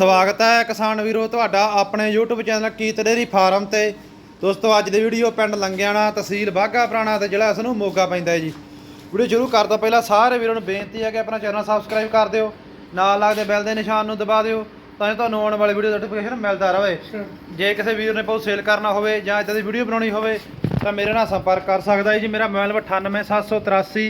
ਸਵਾਗਤ ਹੈ ਕਿਸਾਨ ਵੀਰੋ ਤੁਹਾਡਾ ਆਪਣੇ YouTube ਚੈਨਲ ਕੀਤ ਡੇਰੀ ਫਾਰਮ ਤੇ। ਦੋਸਤੋ ਅੱਜ ਦੀ ਵੀਡੀਓ ਪਿੰਡ ਲੰਗਿਆਣਾ ਤਹਿਸੀਲ ਬਾਘਾ ਪੁਰਾਣਾ ਤੇ ਜ਼ਿਲ੍ਹਾ ਇਸ ਨੂੰ ਮੋਗਾ ਪੈਂਦਾ ਹੈ ਜੀ। ਵੀਡੀਓ ਸ਼ੁਰੂ ਕਰਨ ਤੋਂ ਪਹਿਲਾਂ ਸਾਰੇ ਵੀਰਾਂ ਨੂੰ ਬੇਨਤੀ ਹੈ ਕਿ ਆਪਣਾ ਚੈਨਲ ਸਬਸਕ੍ਰਾਈਬ ਕਰ ਦਿਓ ਨਾਲ ਲੱਗਦੇ ਬੈਲ ਦੇ ਨਿਸ਼ਾਨ ਨੂੰ ਦਬਾ ਦਿਓ ਤਾਂ ਜੋ ਤੁਹਾਨੂੰ ਆਉਣ ਵਾਲੀ ਵੀਡੀਓ ਦਾ ਨੋਟੀਫਿਕੇਸ਼ਨ ਮਿਲਦਾ ਰਹੇ। ਜੇ ਕਿਸੇ ਵੀਰ ਨੇ ਬਹੁਤ ਸੇਲ ਕਰਨਾ ਹੋਵੇ ਜਾਂ ਇਦਾਂ ਦੀ ਵੀਡੀਓ ਬਣਾਉਣੀ ਹੋਵੇ ਤਾਂ ਮੇਰੇ ਨਾਲ ਸੰਪਰਕ ਕਰ ਸਕਦਾ ਹੈ ਜੀ। ਮੇਰਾ ਮੋਬਾਈਲ 98783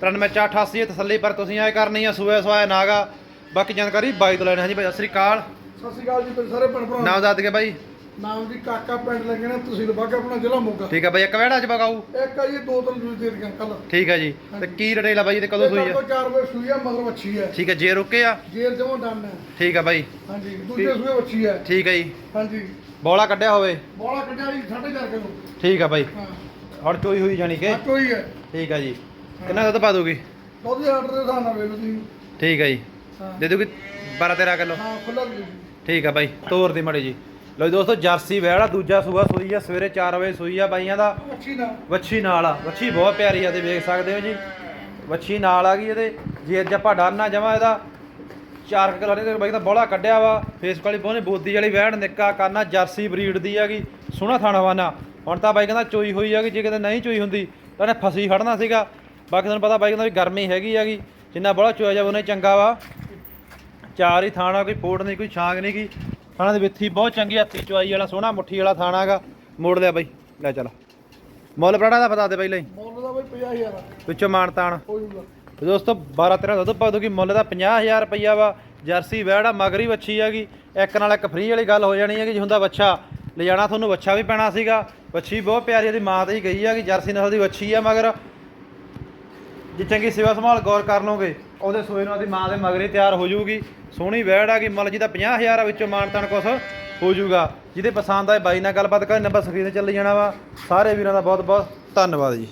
93488 ਇਹ ਤਸੱਲੀ ਪਰ ਤੁਸੀਂ ਆਏ ਕਰਨੀ ਆ ਸੂਏ ਸਵਾਏ ਨਾਗਾ ਬਾਕੀ ਜਾਣਕਾਰੀ ਬਾਈ ਤੋਂ ਲੈਣੀ। ਹੈ ਜੀ ਬਾਈ ਸਤਿ ਸ੍ਰੀ ਅਕਾਲ। ਸਤਿ ਸ਼੍ਰੀ ਅਕਾਲ ਜੀ ਤੁਸੀਂ ਸਾਰੇ ਭੈਣ ਭਰਾ ਨਾਮ ਦੱਸ ਕੇ ਬਾਈ। ਨਾਮ ਜੀ ਕਾਕਾ ਪਿੰਡ ਲੱਗੇ ਨੇ ਤਹਿਸੀਲ ਬਾਗਾ ਆਪਣਾ ਜ਼ਿਲ੍ਹਾ ਮੋਗਾ। ਠੀਕ ਹੈ ਬਾਈ ਇੱਕ ਵੇੜਾ ਚ ਬਗਾਊ। ਇੱਕ ਆ ਜੀ ਦੋ ਤਿੰਨ ਦੂਜੀ ਦੇ ਦੀਆਂ ਕੱਲ ਠੀਕ ਹੈ ਜੀ। ਤੇ ਕੀ ਡਿਟੇਲ ਆ ਬਾਈ ਤੇ ਕਦੋਂ ਸੂਈ ਹੈ 4 ਵਜੇ ਸੂਈ ਆ ਮਗਰ ਵੱਛੀ ਹੈ ਠੀਕ ਹੈ ਜੇ ਰੁਕੇ ਆ? ਜੇਲ ਜਮੋਂ ਡੰਨ ਠੀਕ ਹੈ ਬਾਈ। ਹਾਂਜੀ ਦੂਜੇ ਸੂਏ ਵੱਛੀ ਹੈ ਠੀਕ ਹੈ ਜੀ। ਹਾਂਜੀ। ਬੋਲਾ ਕੱਢਿਆ ਹੋਵੇ। ਬੋਲਾ ਕੱਢਿਆ ਜੀ 4.5 ਕਿਲੋ। ਠੀਕ ਹੈ ਬਾਈ। ਹਾਂ। ਹੁਣ ਚੋਈ ਹੋਈ ਜਾਣੀ ਕਿ? ਆ ਕੋਈ ਹੈ ਠੀਕ ਹੈ ਜੀ। ਕਿੰਨਾ ਦੁੱਧ ਪਾ ਦੋਗੇ? ਉਹਦੇ ਆਰਡਰ ਦੇ ਹਿਸਾਬ ਨਾਲ ਵੇਖ ਲਓ ਤੁਸੀਂ। ਠੀਕ ਹੈ ਜੀ। ਦੇ ਦੋਗੇ 12 13 ਕਿਲੋ? ਹਾਂ ਖੁੱਲਾ ਦੇ ਦਿਓ ਜੀ ਠੀਕ ਹੈ ਬਾਈ ਤੋਰ ਦੀ ਮੜੀ ਜੀ। ਲਓ ਜੀ ਦੋਸਤੋ ਜਰਸੀ ਵੈੜਾ ਦੂਜਾ ਸੂਆ ਸੂਈ ਆ ਸਵੇਰੇ 4 ਵਜੇ ਸੂਈ ਆ ਬਾਈਆਂ ਦਾ। ਵੱਛੀ ਨਾ ਵੱਛੀ ਨਾਲ ਆ ਵੱਛੀ ਬਹੁਤ ਪਿਆਰੀ ਆ ਤੇ ਵੇਖ ਸਕਦੇ ਹੋ ਜੀ। ਵੱਛੀ ਨਾਲ ਆ ਗਈ ਇਹਦੇ। ਜੇ ਅੱਜ ਆਪਾਂ ਡਾਨਾ ਜਮਾ ਇਹਦਾ 4 ਕਿਲੋ ਨੇ ਬਾਈ ਦਾ ਬੋਲਾ ਕੱਢਿਆ ਵਾ। ਫੇਸ ਵਾਲੀ ਬੋਨੇ ਬੋਦੀ ਵਾਲੀ ਵੈੜ ਨਿੱਕਾ ਕਾਨਾ ਜਰਸੀ ਬਰੀਡ ਦੀ ਹੈਗੀ ਸੋਹਣਾ ਥਾਣਾ ਵਾਨਾ ਹੁਣ ਤਾਂ ਬਾਈ ਕਹਿੰਦਾ ਚੋਈ ਹੋਈ ਹੈਗੀ ਜੇ ਕਿਤੇ ਨਹੀਂ ਚੋਈ ਹੁੰਦੀ ਤਾਂ ਇਹਨੇ ਫਸੀ ਖੜਨਾ ਸੀਗਾ। ਬਾਕੀ ਤੁਹਾਨੂੰ ਪਤਾ ਬਾਈ ਕਹਿੰਦਾ ਵੀ ਗਰਮੀ ਹੈਗੀ ਹੈਗੀ ਜਿੰਨਾ ਬੋਲਾ ਚੋਇਆ ਜਾਵੇ ਉਹਨੇ ਚੰਗਾ ਵਾ। ਚਾਰ ਹੀ ਥਾਣਾ ਕੋਈ ਫੋੜ ਨਹੀਂ ਕੋਈ ਛਾਂਗ ਨਹੀਂ ਕੀ ਥਾਣਾ ਦੇ ਵਿੱਥੀ ਬਹੁਤ ਚੰਗੀ ਹੱਥੀ ਚੁਆਈ ਵਾਲਾ ਸੋਹਣਾ ਮੁੱਠੀ ਵਾਲਾ ਥਾਣਾ ਹੈਗਾ ਮੋੜ ਲਿਆ ਬਾਈ ਲੈ ਚੱਲ। ਮੁੱਲ ਬਰਾੜਾ ਦਾ ਬਤਾ ਦੇ ਪਹਿਲਾਂ ਹੀ ਮੁੱਲ ਦਾ ਬਈ 50000 ਆ। ਵਿੱਚੋਂ ਮਾਣ ਤਾਣ। ਹੋ ਜੂਗਾ ਤੇ ਦੋਸਤੋ 12 13 ਦੁੱਧ ਪਾ ਦੂਗੀ ਮੁੱਲ ਦਾ 50000 ਰੁਪਈਆ ਵਾ। ਜਰਸੀ ਵੈੜਾ ਮਗਰੀ ਵੱਛੀ ਹੈਗੀ ਇੱਕ ਨਾਲ ਇੱਕ ਫ੍ਰੀ ਵਾਲੀ ਗੱਲ ਹੋ ਜਾਣੀ ਹੈਗੀ ਜੇ ਹੁੰਦਾ ਵੱਛਾ। ਲਿਜਾਣਾ ਤੁਹਾਨੂੰ ਵੱਛਾ ਵੀ ਪੈਣਾ ਸੀਗਾ। ਵੱਛੀ ਬਹੁਤ ਪਿਆਰੀ ਇਹਦੀ ਮਾਂ ਤੇ ਹੀ ਗਈ ਹੈਗੀ ਜਰਸੀ ਨਸਲ ਦੀ ਵੱਛੀ ਆ ਮਗਰ ਜੇ ਚੰਗੀ ਸੇਵਾ ਸੰਭਾਲ ਗੌਰ ਕਰ ਲਓਗੇ। ਉਹਦੇ ਸੋਏ ਨੂੰ ਉਹਦੀ ਮਾਂ ਦੇ ਮਗਰੇ ਤਿਆਰ ਹੋ ਜਾਊਗੀ ਸੋਹਣੀ ਵੈੜ ਆ ਗਈ, ਮੁੱਲ ਜਿਹਦਾ 50000 ਆ ਵਿੱਚੋਂ ਮਾਣ ਤਾਣ ਕੁਛ ਹੋ ਜਾਊਗਾ ਜਿਹਦੇ ਪਸੰਦ ਆਏ ਬਾਈ ਨਾਲ ਗੱਲਬਾਤ ਕਰਨ, ਨੰਬਰ ਸਕਰੀਨ ਤੇ ਚੱਲੀ ਜਾਣਾ ਵਾ। ਸਾਰੇ ਵੀਰਾਂ ਦਾ ਬਹੁਤ ਬਹੁਤ ਧੰਨਵਾਦ ਜੀ।